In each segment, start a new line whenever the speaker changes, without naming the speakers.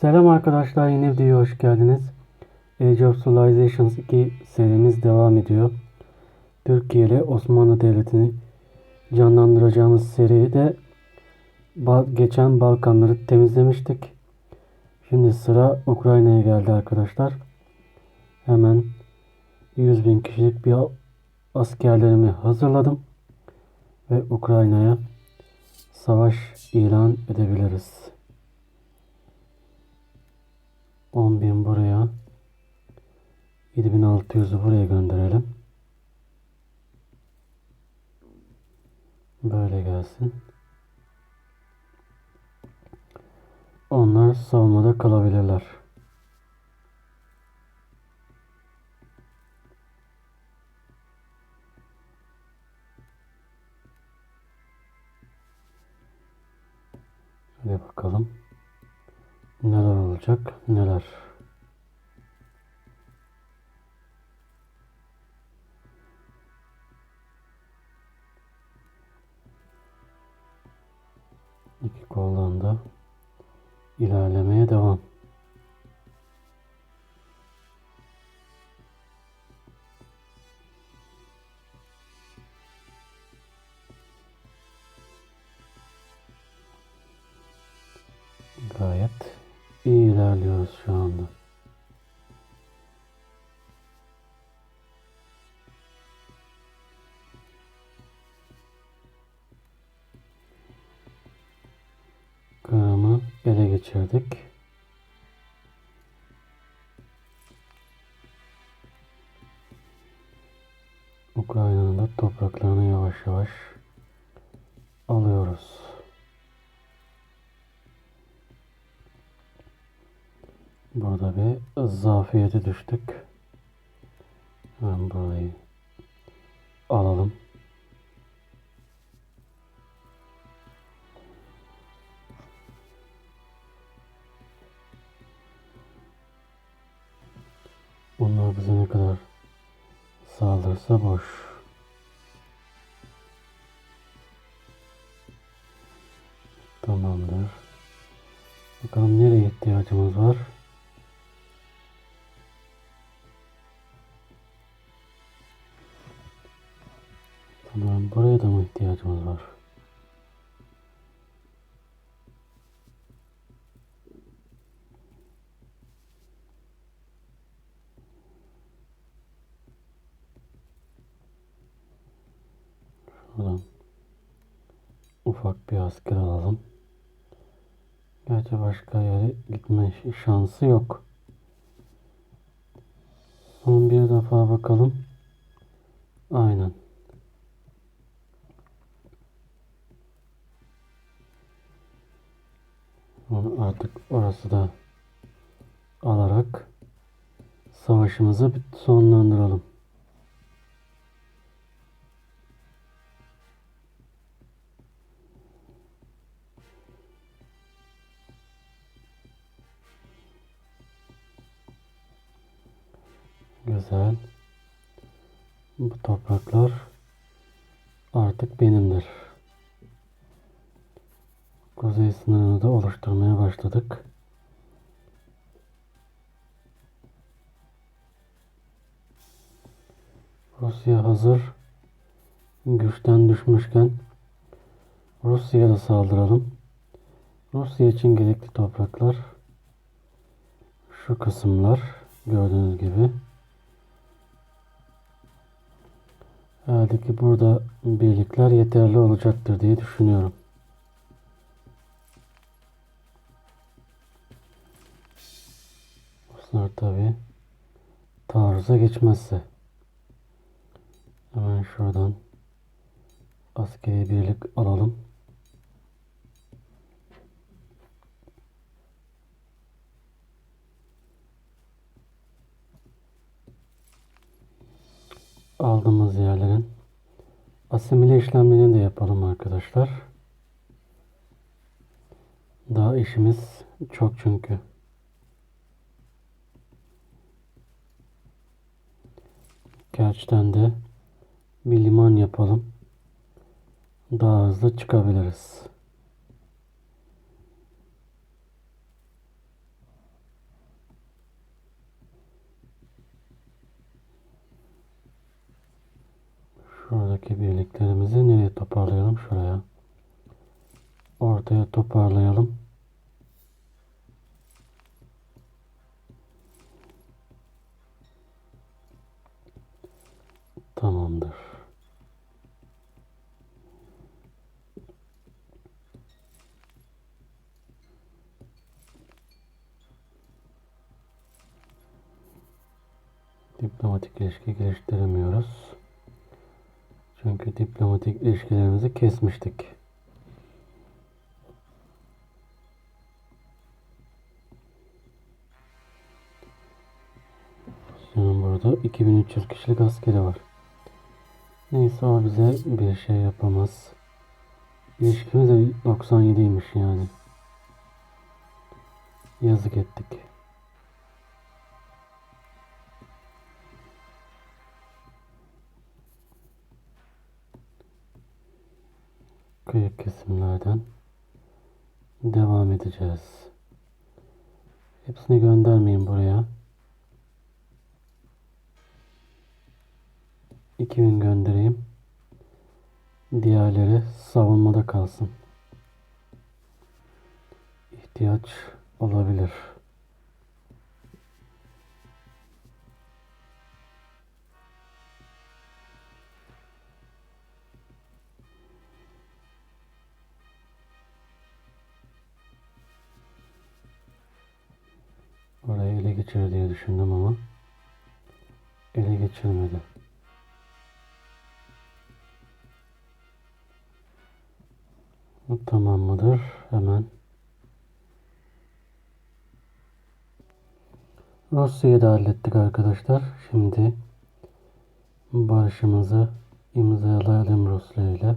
Selam arkadaşlar yeni videoya hoş geldiniz. Age of Civilizations 2 serimiz devam ediyor. Türkiye ile Osmanlı Devleti'ni canlandıracağımız seride geçen Balkanları temizlemiştik. Şimdi sıra Ukrayna'ya geldi arkadaşlar. Hemen 100 bin kişilik bir askerlerimi hazırladım. Ve Ukrayna'ya savaş ilan edebiliriz. 10.000 buraya. 7600'ü buraya gönderelim. Böyle gelsin. Onlar savunmada kalabilirler. Olacak, neler. İki koldan da ilerlemeye devam. İlerliyoruz şu anda. Kırım'ı ele geçirdik. Ukrayna'nın da topraklarını yavaş yavaş Burada bir zafiyete düştük. Hemen burayı alalım. Bunlar bize ne kadar saldırsa boş. Tamamdır. Bakalım nereye ihtiyacımız var? Şuradan ufak bir asker alalım. Gerçi başka yere gitme şansı yok. Son bir defa bakalım. Aynen. Onu Artık orası da alarak savaşımızı sonlandıralım. Güzel. Bu topraklar artık benimdir. Kuzey sınırını da oluşturmaya başladık. Rusya hazır güçten düşmüşken Rusya'ya da saldıralım. Rusya için gerekli topraklar şu kısımlar gördüğünüz gibi. Herhalde ki burada birlikler yeterli olacaktır diye düşünüyorum. Ruslar tabi taarruza geçmezse. Hemen şuradan askeri birlik alalım. Yapalım arkadaşlar. Daha işimiz çok çünkü. Kerç'ten de bir liman yapalım. Daha hızlı çıkabiliriz. Şuradaki birliklerimizi nereye toparlayalım? Şuraya. Ortaya toparlayalım. Tamamdır. Diplomatik ilişki geliştiremiyoruz. Çünkü diplomatik ilişkilerimizi kesmiştik. Rusya'nın burada 2300 kişilik askeri var. Neyse o bize bir şey yapamaz. İlişkimiz de 97'ymiş yani. Yazık ettik. Kıyı kesimlerden devam edeceğiz. Hepsini göndermeyin buraya. 2000 göndereyim. Diğerleri savunmada kalsın. İhtiyaç olabilir. Geçirir diye düşündüm ama ele geçirmedi. Bu tamam mıdır? Hemen Rusya'yı da hallettik arkadaşlar. Şimdi barışımızı imzalayalım Rusya ile.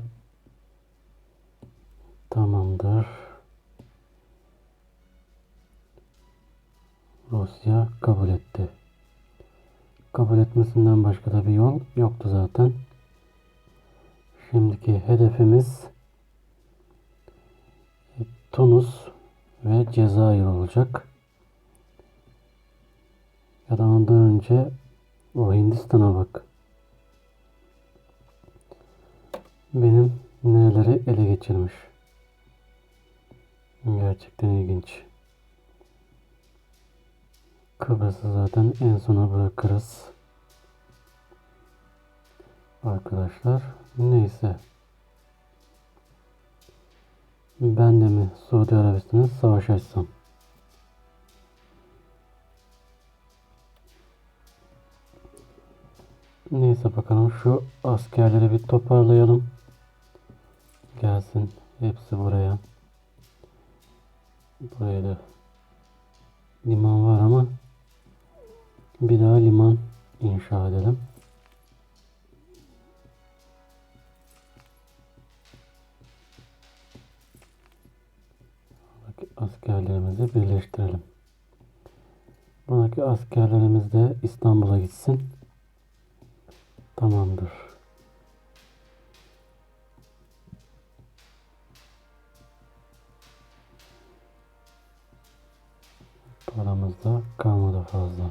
Tamamdır. Rusya kabul etti. Kabul etmesinden başka da bir yol yoktu zaten. Şimdiki hedefimiz Tunus ve Cezayir olacak. Ya da ondan önce o Hindistan'a bak. Benim nereleri ele geçirmiş. Gerçekten ilginç. Kıbrıs'ı zaten en sona bırakırız. Arkadaşlar neyse. Ben de mi Suudi Arabistan'a savaş açsam? Neyse bakalım şu askerleri bir toparlayalım. Gelsin hepsi buraya. Buraya da liman var ama bir daha liman inşa edelim. Askerlerimizi birleştirelim. Buradaki askerlerimiz de İstanbul'a gitsin. Tamamdır. Paramız da kalmadı fazla.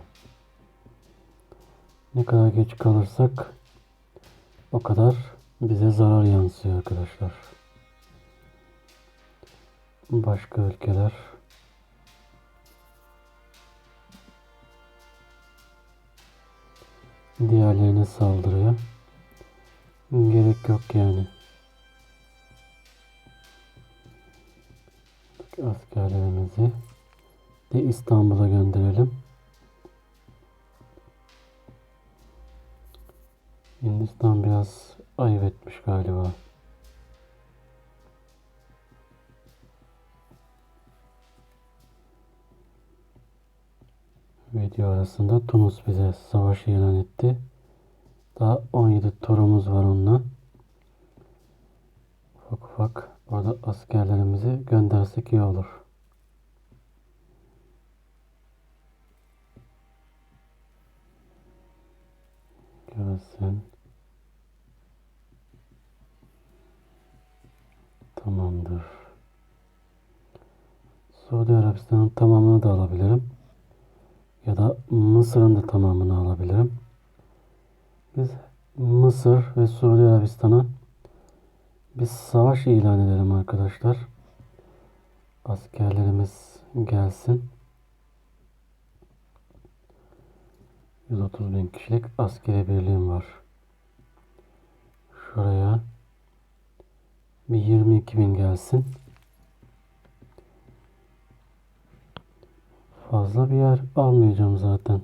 Ne kadar geç kalırsak o kadar bize zarar yansıyor arkadaşlar. Başka ülkeler diğerlerine saldırıyor. Gerek yok yani. Askerlerimizi de İstanbul'a gönderelim. Hindistan biraz ayıp etmiş galiba. Video arasında Tunus bize savaş ilan etti. Daha 17 turumuz var onunla. Ufak ufak orada askerlerimizi göndersek iyi olur. Gelsin. Tamamdır. Suudi Arabistan'ın tamamını da alabilirim. Ya da Mısır'ın da tamamını alabilirim. Biz Mısır ve Suudi Arabistan'a bir savaş ilan edelim arkadaşlar. Askerlerimiz gelsin. 130 bin kişilik askeri birliğim var. Şuraya bir 22 bin gelsin. Fazla bir yer almayacağım zaten.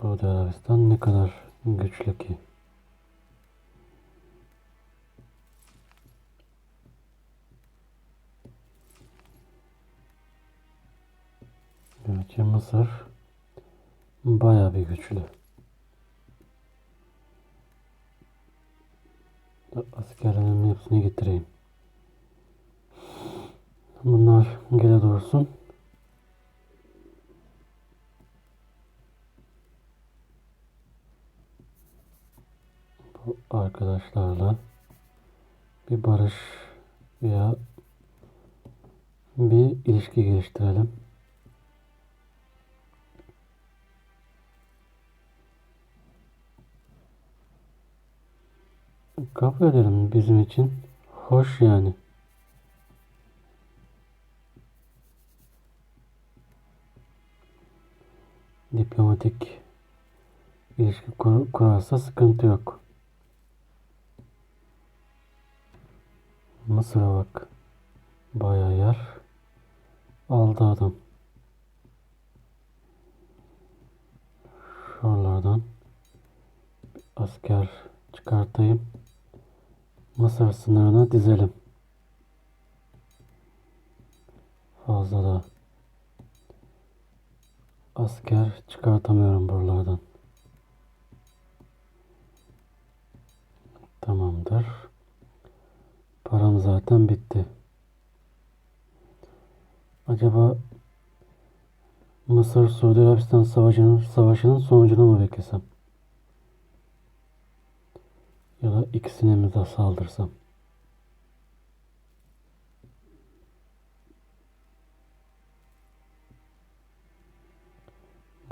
Suudi Arabistan ne kadar güçlü ki? Mısır bayağı bir güçlü. Askerlerimin hepsini getireyim. Bunlar gele dursun. Bu arkadaşlarla bir barış veya bir ilişki geliştirelim. Kabul edelim bizim için. Hoş yani. Diplomatik ilişki kur, kurarsa sıkıntı yok. Mısır'a bak. Bayağı yer. Aldı adam. Şuralardan asker çıkartayım. Mısır sınırına dizelim. Fazla da asker çıkartamıyorum buralardan. Tamamdır. Param zaten bitti. Acaba Mısır Suudi Arabistan savaşının savaşının sonucunu mu beklesem? Ya da ikisine mi de saldırsam?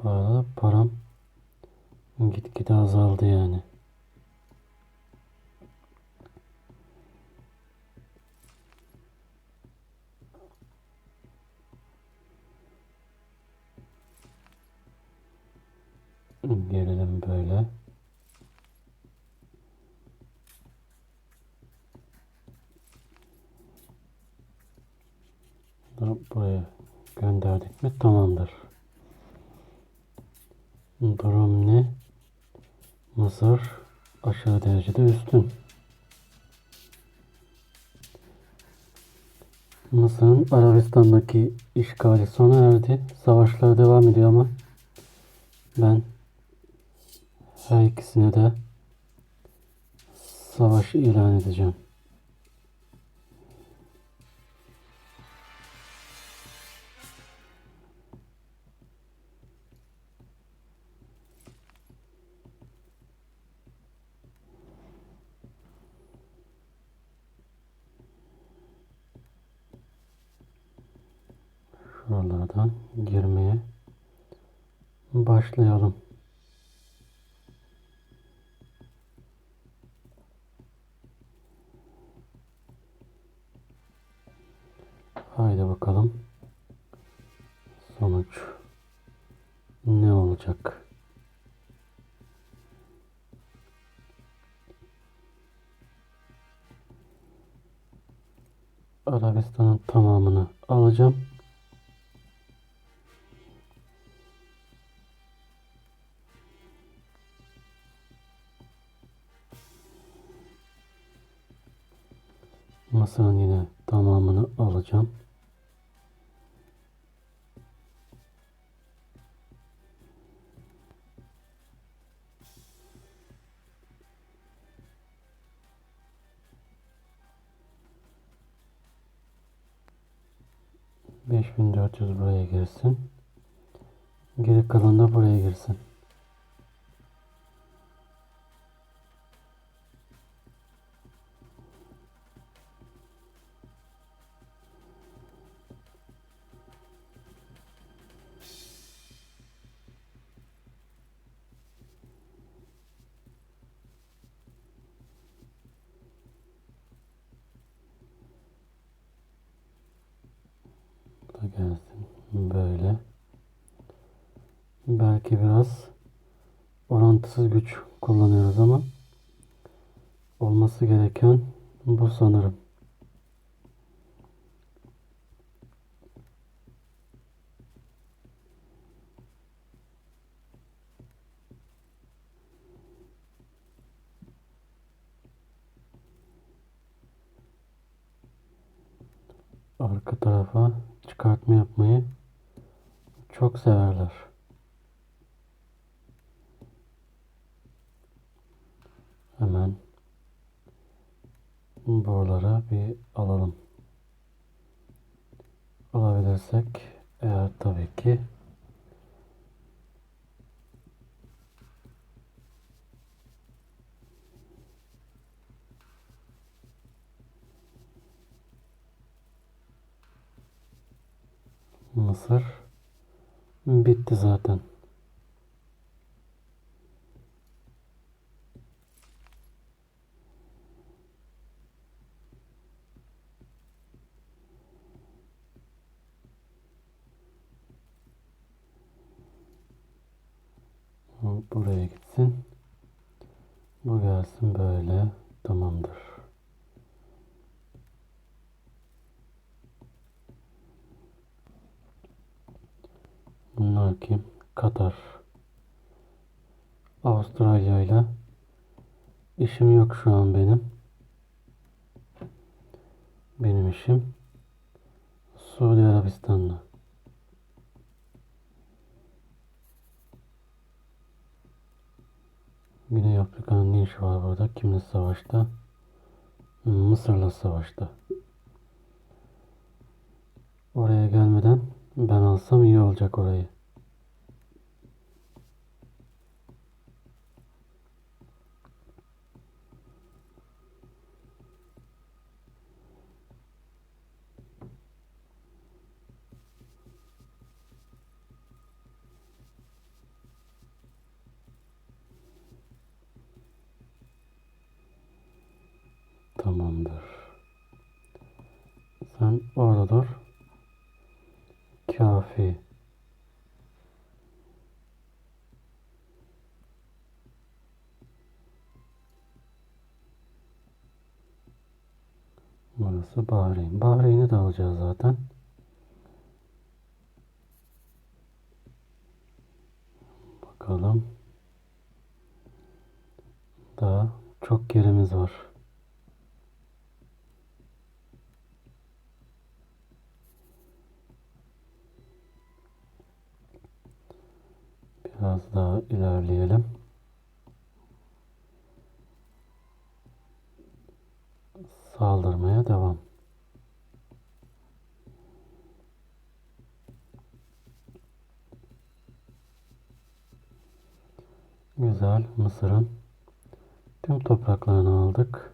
Bu arada param gitgide azaldı yani. Gelelim böyle. buraya gönderdik mi tamamdır. Durum ne? Mısır aşağı derecede üstün. Mısır'ın Arabistan'daki işgali sona erdi. Savaşlar devam ediyor ama ben her ikisine de savaş ilan edeceğim. Başlayalım. Haydi bakalım. Sonuç ne olacak? Arabistan'ın tamamını alacağım. 5400 buraya girsin. Geri kalan da buraya girsin. Belki biraz orantısız güç kullanıyoruz ama olması gereken bu sanırım. arka tarafa çıkartma yapmayı çok severler. Hemen buralara bir alalım. Alabilirsek eğer tabii ki Mısır bitti zaten. Buraya gitsin. Bu gelsin böyle. Tamamdır. Bunlar kim? Katar. Avustralya ile işim yok şu an benim. Benim işim Suudi Arabistan'la. Güney Afrika'nın ne işi var burada? Kimle savaşta? Mısır'la savaşta. Oraya gelmeden ben alsam iyi olacak orayı. Tamamdır. Sen orada dur. Kafi. Burası Bahreyn. Bahreyn'i de alacağız zaten. Bakalım. Daha çok yerimiz var. Biraz daha ilerleyelim. Saldırmaya devam. Güzel. Mısır'ın tüm topraklarını aldık.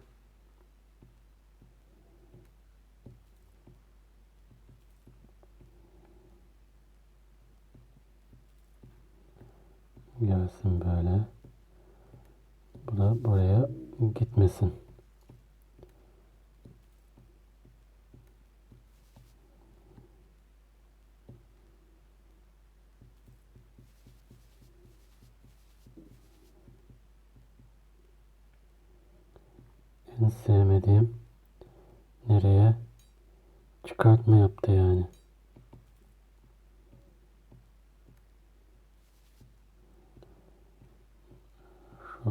Gelsin böyle. Bu da buraya gitmesin. En sevmediğim nereye çıkartma yaptı yani.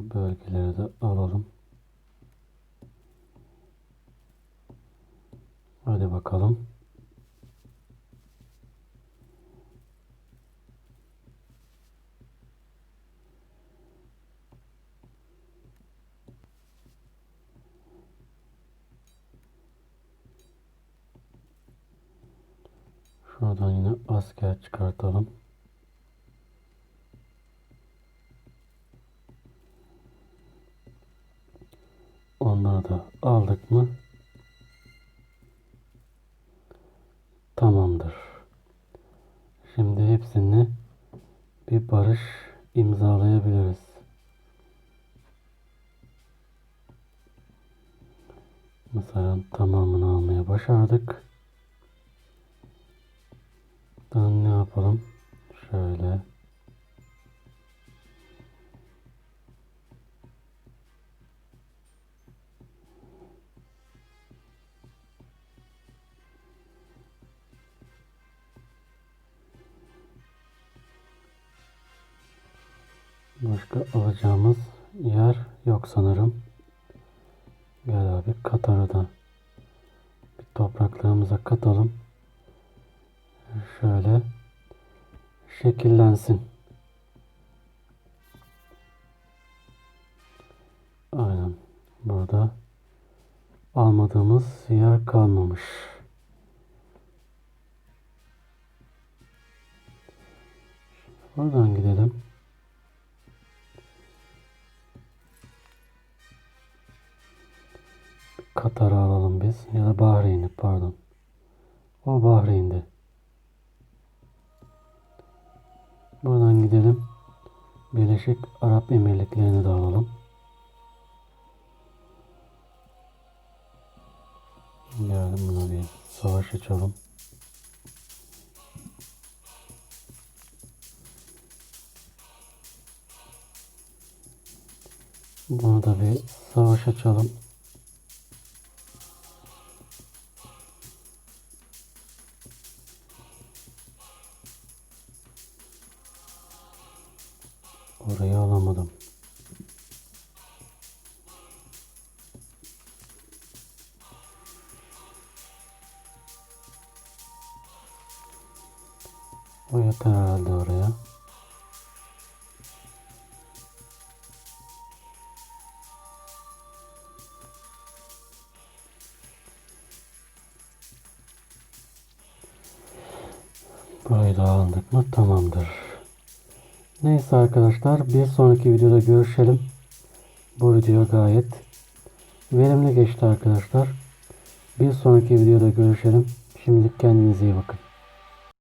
Şu bölgeleri de alalım. Hadi bakalım. Şuradan yine asker çıkartalım. başardık. Daha ne yapalım? Şöyle. Başka alacağımız yer yok sanırım. Gel abi Katar'a da topraklarımıza katalım. Şöyle şekillensin. Aynen. Burada almadığımız yer kalmamış. Oradan gidelim. Katar'ı alalım biz. Ya da Bahreyn'i pardon. O Bahreyn'de. Buradan gidelim. Birleşik Arap Emirlikleri'ni de alalım. Geldim buna bir savaş açalım. Buna da bir savaş açalım. Orayı alamadım. O yeter herhalde oraya. Burayı da aldık mı tamamdır. Neyse arkadaşlar bir sonraki videoda görüşelim. Bu video gayet verimli geçti arkadaşlar. Bir sonraki videoda görüşelim. Şimdilik kendinize iyi bakın.